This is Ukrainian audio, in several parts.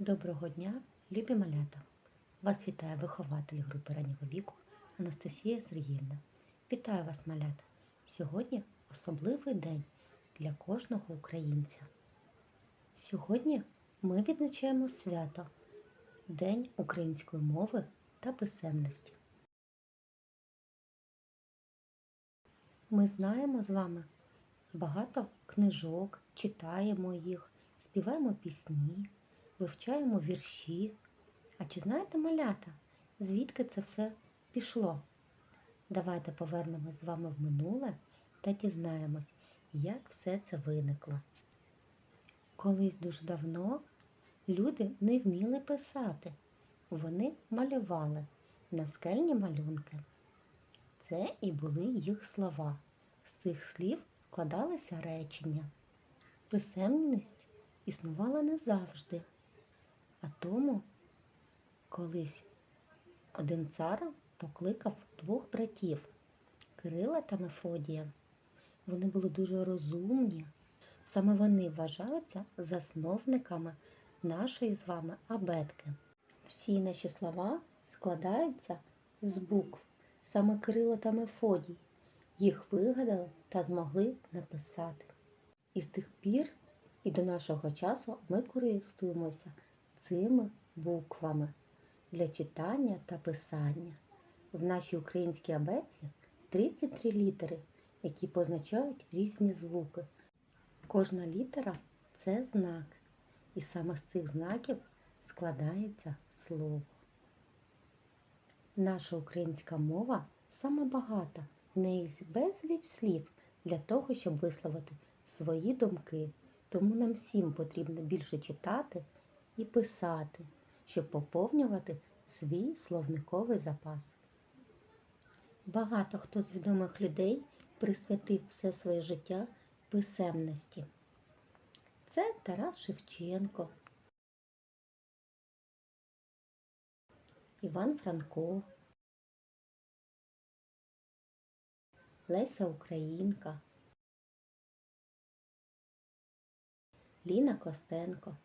Доброго дня, любі малята! Вас вітає вихователь групи раннього віку Анастасія Сергіївна. Вітаю вас, малята! Сьогодні особливий день для кожного українця. Сьогодні ми відзначаємо свято День української мови та писемності. Ми знаємо з вами багато книжок, читаємо їх, співаємо пісні вивчаємо вірші. А чи знаєте малята, звідки це все пішло? Давайте повернемось з вами в минуле та дізнаємось, як все це виникло. Колись дуже давно люди не вміли писати, вони малювали наскельні малюнки. Це і були їх слова. З цих слів складалися речення. Писемність існувала не завжди. А тому колись один цар покликав двох братів Кирила та Мефодія. Вони були дуже розумні. Саме вони вважаються засновниками нашої з вами абетки. Всі наші слова складаються з букв. Саме Кирило та Мефодій їх вигадали та змогли написати. І з тих пір і до нашого часу ми користуємося цими буквами для читання та писання. В нашій українській абетці 33 літери, які позначають різні звуки. Кожна літера це знак, і саме з цих знаків складається слово. Наша українська мова сама багата, в неї безліч слів для того, щоб висловити свої думки. Тому нам всім потрібно більше читати і писати, щоб поповнювати свій словниковий запас. Багато хто з відомих людей присвятив все своє життя писемності. Це Тарас Шевченко, Іван Франко, Леся Українка, Ліна Костенко.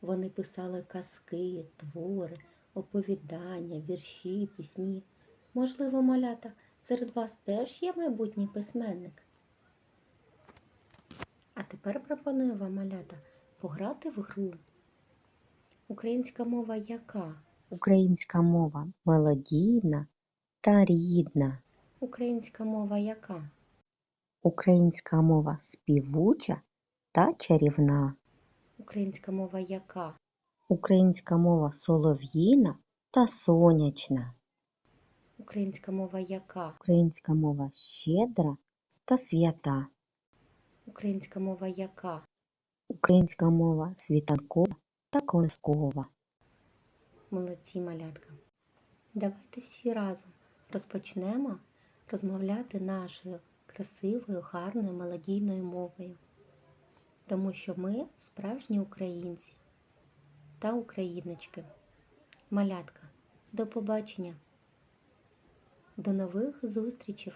Вони писали казки, твори, оповідання, вірші, пісні. Можливо, малята, серед вас теж є майбутній письменник. А тепер пропоную вам, малята, пограти в гру. Українська мова яка? Українська мова мелодійна та рідна. Українська мова яка? Українська мова співуча та чарівна. Українська мова яка? Українська мова солов'їна та сонячна. Українська мова яка? Українська мова щедра та свята. Українська мова яка? Українська мова світанкова та колискова. Молодці малятка. Давайте всі разом розпочнемо розмовляти нашою красивою, гарною мелодійною мовою. Тому що ми справжні українці та україночки. Малятка, до побачення, до нових зустрічей!